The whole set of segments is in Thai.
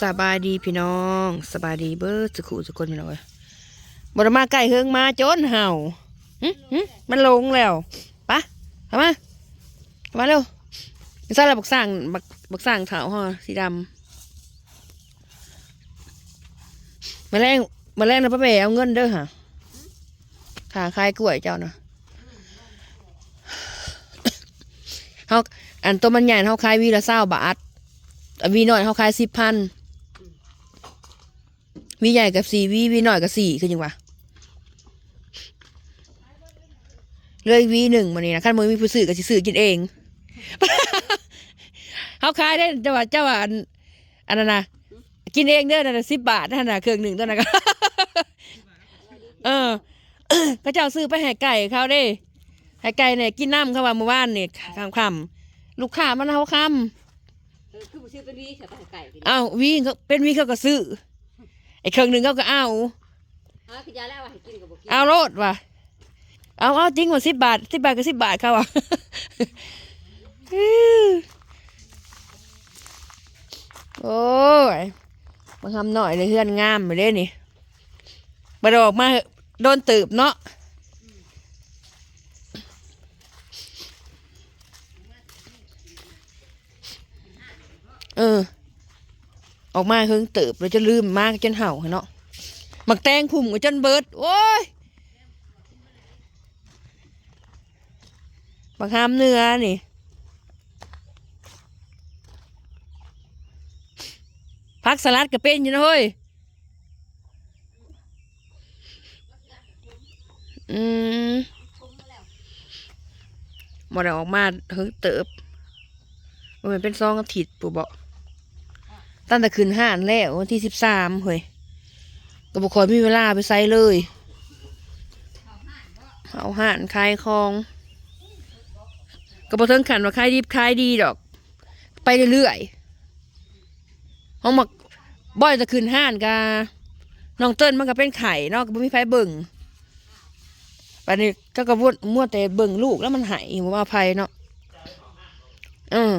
สบายดีพี่น้องสบายดีเบิร์ดสุขุสุคนพี่น้องเอ้ยบไดมาใกล้เฮิงมาจนเห่าหึหึมันลงแล้วปะเข้ามาเข้ามาเร็วใส่ละบักสร้างบักบักสร้างเถาห่อสีดำมาแรงมาแรงนะป้าเป๋เอาเงินเด้อฮะขาคายกล้วยเจ้านะเฮาอันตัวมันใหญ่เฮาขายวีละเศร้าบาท วีหน่อยเขาขายสิบพันวีใหญ่กับสี่วีวีหน่อยกับสี่คือยังวะเลยวีหนึ่งมานี่นะขั้นมือมีผู้ซื้อกับสิซื้อกินเองเขาขายได้จังหวัดเจ้าว่าอันอันนั้นนะกินเองเด้อนั่นสิบบาทนั่นนะเครื่องหนึ่งตัวนั้นก็เออก็เจ้าซื้อไปให้ไก่เขาเด้ให้ไก่เนี่ยกินน้ำเขาว่าเมื่อวานเนี่ยคำคำลูกค้ามันเขาคำ เออคือบ่ซื้อเป็นวีใช่ปะไก่กินอ้าววิ่งเขาเป็นวิ่งเขาก็ซื้อไอ้เครื่องหนึ่งเขาก็เอาอ๋อคือยาแล้วว่าให้กินกับบ่กินเอาโลดว่ะเอาเอาจริงว่าสิบบาทสิบบาทก็สิบบาทเขาอะ โอ้ยมาทำหน่อยเลยเพื่อนงามไปเลยนี่มาดออกมาเหอะโดนตืบเนาะ เออ ออกมาเฮิงเติบเราจะลืมมากจนเห่าเนาะหมักแตงพุ่มกับจนเบิด โอ้ยบักฮามเนื้อนี่พักสลัดก็เป็นอยู่นะเฮ้ย อืมหมดออกมาเฮิงเติบมันเป็นซองอาทิตย์ปู่บอก ตั้งแต่คืนห้านแล้ววันที่สิบสามเฮ้ยก็บอกคอยมีเวลาไปไซเลยเอาห่านขายของก็บอกเทิงขันว่าขายดีขายดีดอก ไปเรื่อยๆห้องมักบ่อยจะคืนห้านกาน้องเติ้ลมันก็เป็นไข่เนาะก็บ่มีไฟเบิ่งปันนี้ก็กระวนมั่วแต่เบิ่งลูกแล้วมันหายว่าภัยเนาะอืม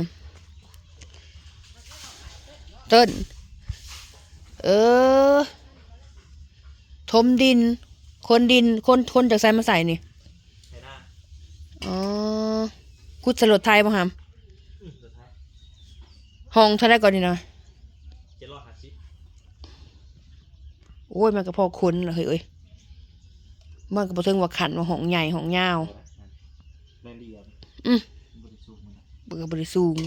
ต้น เออทมดิน คนดิน คนคนจากไซมาใส่นี่ใช่หน้าอ๋อกุศลไทยป่ะฮัมอืมสุดท้ายห้องเท่าไรก่อนนี่นะเจ็ดร้อยห้าสิบโอ้ยมันก็พอคนเหรอเฮ้ยเอ้ยมันก็บ่ถึงว่าขันว่าห้องใหญ่ห้องยาวแรงดีอะอืมบริสุทธิ์มันอะเบิกบริสูง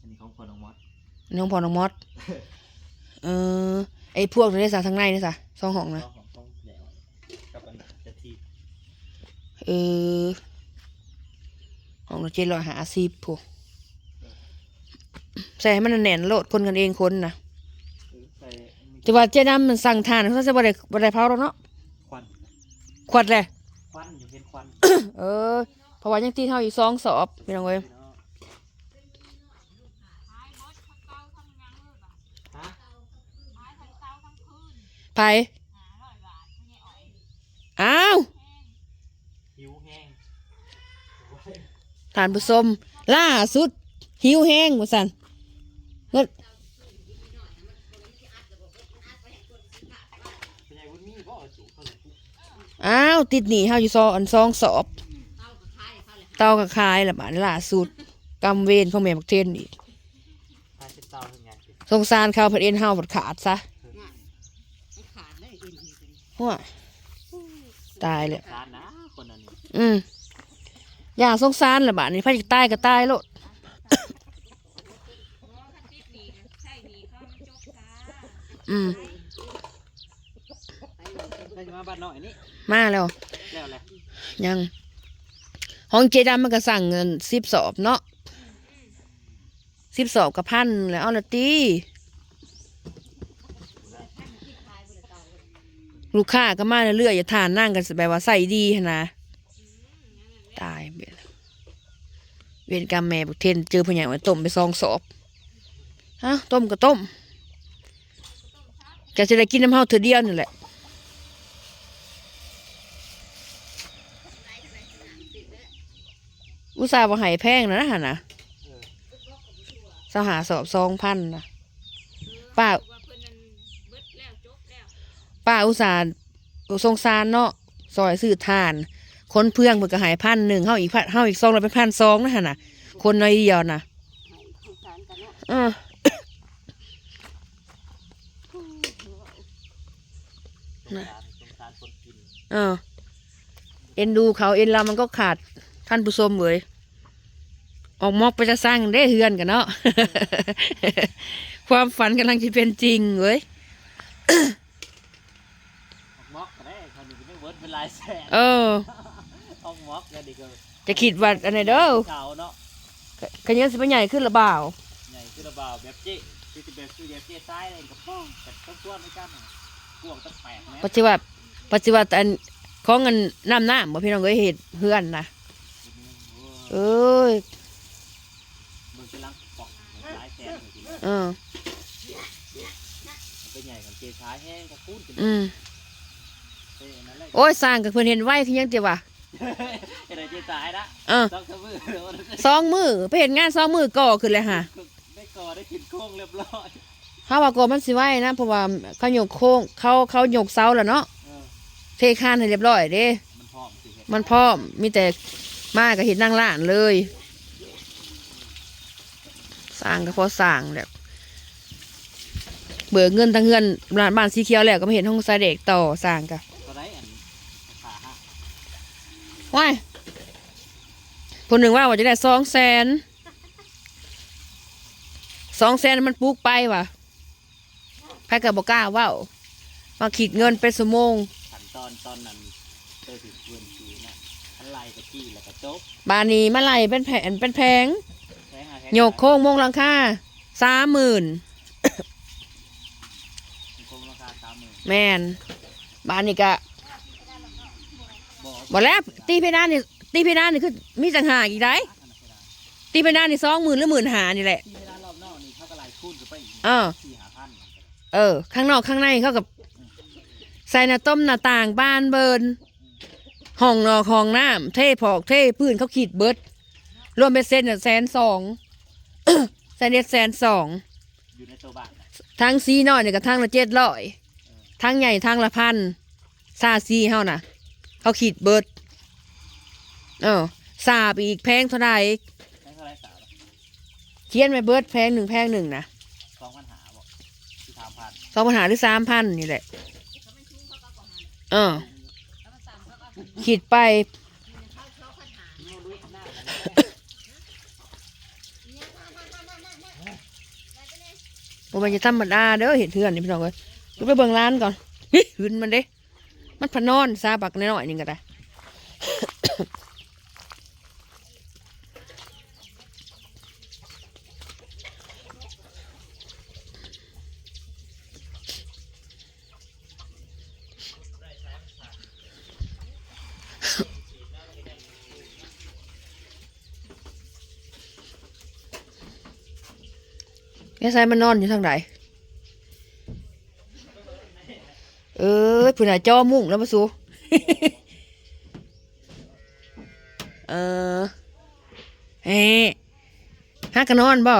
อันนี้ของคนของมอส น้องพอน้องมอดเออ ไอ้พวกนี้สาทางในนี่สะสองห้องนะของของต้องแล้วกับอันนี้จะทีเออห้องละเจ็ดร้อยห้าสิบพวกใส่ให้มันแน่นโลดคนกันเองคนนะใส่มีแต่ว่าเจ๊ดำมันสั่งทานเขาจะบ่ได้บ่ได้เผาแล้วเนาะควันขวดเลยควันอยู่เห็นควันเออเพราะว่ายังตีเท่าอีกสองสอบพี่น้องเว้ย พี่น้องฮะ ไผอ้าวหิวแห้งทานผู้ชมล่าสุด หิวแห้งว่าสั่นเงินเป็นไงวุ้นมีบ่เอาสูงเขาเลยอ้าวติดหนีเฮาอยู่ซองอันซองสอบ เต้ากับคายละบาดนี้ล่าสุดกำเวรของแม่บักเทนอีกทานเป็นเตาเป็นไงสิสงสารเขาเพิ่นเอ็นเฮาเพิ่นขาดซะ มันขาดเลยกินนี่เป็น หัวตายเลยร้านนะคนอันนี้อืมอย่าสงสารละบาดนี้พระจะตายก็ตายโลดอืมได้มาบ้านน้อยนี่มาแล้วแล้วแหละยังห้องเจดามันก็สั่งเงินสิบสอบเนาะสิบสอบกับพันแล้วเอาละตี ลูกค้าก็มาเรื่อยๆอย่าทานนั่งกันแบบว่าใส่ดีนะตายเบียเวียนกรรมแม่บุกเทนเจอพญาไว้ต้มไปซองสอบฮะต้มก็ต้มแกจะได้กินน้ำเฮาเธอเดียวนี่แหละอุตส่าห์ว่าใหายแพงนะนะฮะนะสหาสอบสองพันนะป้า ว่าเพิ่นนั้นเบิดแล้วจบแล้ว ป้าอุตส่าห์สงสารเนาะซอยซื้อทาน คนเพื่องเพิ่นก็ใหายพันหนึ่งเฮาอีกพันเฮาอีกซองละเป็นพันซองนะหั่นน่ะ คนน้อยเดียวน่ะให้สงสารกันเนาะเออสงสารสงสารคนกินเออเอ็นดูเขาเอ็นเรามันก็ขาดท่านผู้ชมเว้ยออกมอกไปจะสร้างได้เฮือนกันเนาะความฝันกำลังจะเป็นจริงเว้ย ออกม็อกก็ได้คนนี้ก็ไม่ เวิร์ดเป็นลายแสนเออออกม็อกก็ดีก็จะคิดว่าอันไหนเด้อเก่าเนาะขยันสิบใหญ่ขึ้นหรือเปล่าใหญ่คือระบาวแบบเจ๊ที่จะแบบคือแบบเจ๊ซ้ายอะไรกับป้องแต่ต้องตัวไม่กันกวงตั้งแปดแมปัจจุบันปัจจุบันอันของเงินน้ำน้ำบ่พี่น้องเอ้ยเห็ดเฮือนนะเอ้ยมึงกำลังปอกหลายแสนเลยทีนี้เออมันเป็นใหญ่กับเจ๊ซ้ายแห้งกับคูนกันอืม โอ้ยสร้างกับเพื่อนเห็นไว้คือยังเจีวะเอะไรเจ๊ซ้ายนะเออต้องทำมือสองมือไปเห็นงานสองมือก่อขึ้นเลยฮะได้ก่อได้กินโค้งเรียบร้อยเขาว่าก่อมันสิไว้นะเพราะว่าเขาโยกโค้งเขาเขาโยกเสาแล้วเนาะเออเทคานให้เรียบร้อยเด้มันพร้อมสิเห็ดมันพร้อมมีแต่มากับเห็ดนั่งล้านเลยสร้างก็พอสร้างแบบเบิกเงินทั้งเงินบ้านบ้านสีเขียวแล้วก็ไม่เห็นห้องสายเด็กต่อสร้างกัน ตัวไหนอันขาหัก ว้าย คนหนึ่งว่าว่าจะได้สองแสนสองแสนมันปลูกไปว่ะใครกับบอกกล้าเว่ามาขีดเงินเป็นสมงขั้นตอนตอนนั้นเจอถึงเพื่อนคือนะอันไล่กับจี้แล้วก็จบบานนี้มาไล่เป็นแผนเป็นแพงแทงหาแทงโยกโค้งมงหลังค่าสามหมื่นคงราคาสามหมื่นแมนบานนี้ก็บอกบอกแล้วตีเพดานนี่ ตีเพดานนี่คือมีต่างหากอีกได้อันนั้นไม่ได้ตีเพดานนี่สองหมื่นหรือหมื่นหานี่แหละที่เวลารอบนอกนี่เขาก็ไล่คูณกันไปอีกเออ สี่หาพันเออ ข้างนอกข้างในเขากับใส่หน้าต้มหน้าต่างบ้านเบิร์นห้องนอกห้องน้ำเทผอกเทพื้นเขาขีดเบิดรวมเป็นเซนน่ะแสนสอง แสนเด็ดแสนสองอยู่ในตัวบ้านนะทั้งซีน้อยเนี่ยกับทั้งละเจ็ดร้อยทั้งใหญ่ทั้งละพันซาซีเฮาน่ะ เขาขีดเบิด เออซาบอีกแพงเท่าไหร่ใช้เท่าไรสาวเขียนไปเบิดแพงหนึ่งแพงหนึ่งนะสองพันหาบอกที่สามพันสองปัญหาหรือสามพันนี่แหละ เออขีดไปว่ามันจะธรรมดาเด้อเห็นเถื่อนนี่พี่น้องเอ้ยกูไปเบิ่งร้านก่อนฮิหืนมันเด้ มันพะนอนซาบักน้อยๆนี่ก็ได้ แค่ใส่มันนอนอยู่ทางไหนเอ้ยผู้น่ะจอมุ่งแล้วมาสูเออเฮ้ฮักกันนอนบ่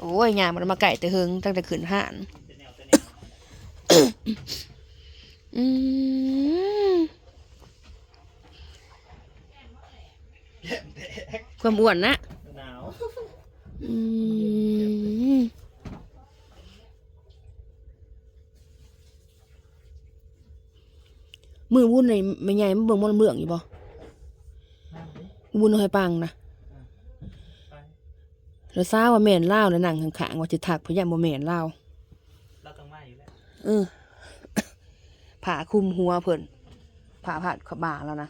โอ้ยงามันมาไก่แต่หึงตั้งแต่ขืนห่านอืม ความอ้วนนะหนาวอืมมือวุ้นในไม่ใหญ่มันเบิ่งมันเบื่องอยู่บ่วุ้นให้ปังนะแล้วทราบว่าแม่นเล่าวแล้วนั่งข้างๆว่าจะถักเพราะยังบ่แม่นเล่าวเราต้องมาอยู่แล้วเออผ่าคลุมหัวเพิ่นผ่าผ่าขบาแล้วนะ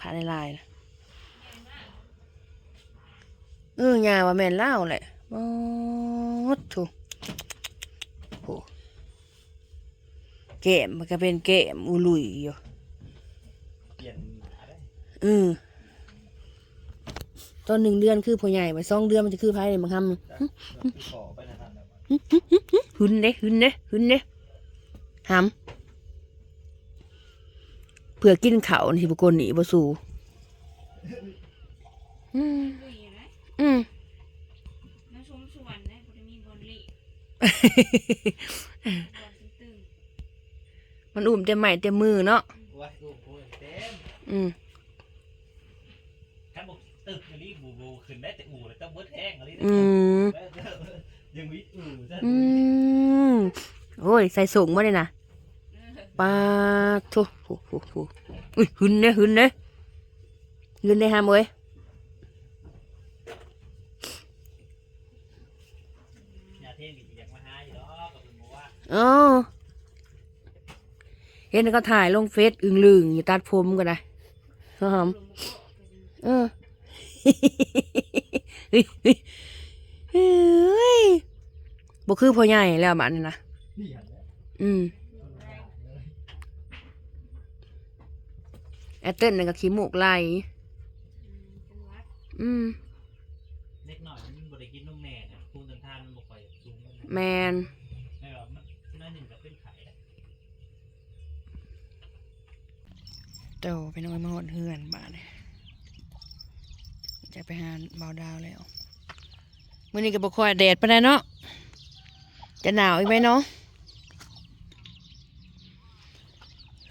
ผ่าในลายๆนะ เออยาว่าแม่นเล่าวแหละบอดถูกโหเกมมันก็เป็นเกมอุลุยอยู่เปลี่ยนหนาได้เออตอนหนึ่งเดือนคือผู้ใหญ่ไปสองเดือนมันจะคือไพ่เลยบางคำขอไปนะท่านนะหึนเด้หึนเด้หึนเด้หำเผื่อกินเขาวนี่บุกคนหนีบ่สู่อืม อืมมาชมสวนได้บ่ได้มีบอลลี่บอลตึงมันอุ่มเต็มใหม่เต็มมือเนาะว่าโอ้โหเต็มอืมถ้าบอกตึกอันนี้บูบูขึ้นได้แต่อู่เลยต้องเบิดแห้งอะไรอืมยังวิอู่ซะอืมโอ้ยใส่สูงมาเลยนะๆเออปลาทุโหโหโหอุ้ยหึนเนี่ยหึนเนี่ยหึนได้ห้ามเว้ย ยาเทนอีกอยากมาหาอยู่แล้วก็เป็นบ อกว่าอ๋อเห็นก็ถ่ายลงเฟซอึงลึงอยู่ตัดผมกันนะหอมลงมาเกาะกันเออเฮ้ยเฮ้ยเฮ้ยบ่คือพ่อใหญ่แล้วบ้านนี่นะนี่หันแล้วอืมแอตเติ้ลนั่นก็ขี้มูกไหลอืมเป็นวัดอืมเล็กหน่อยมันบ่ได้กินนมแม่นะภูมิต้านทานมันบ่ค่อยสูงมันแมน เจ้าไปน้อยมาหอดเฮือนบ้านนี่จะไปหาเบาดาวแล้วมื่อนี้ก็บอคอยแดดปได้เนาะจะหนาวอีกไหมเนาะ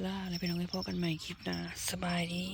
ล่าแล้วไปน้องไปพอกันใหม่คลิปหน้าสบายดี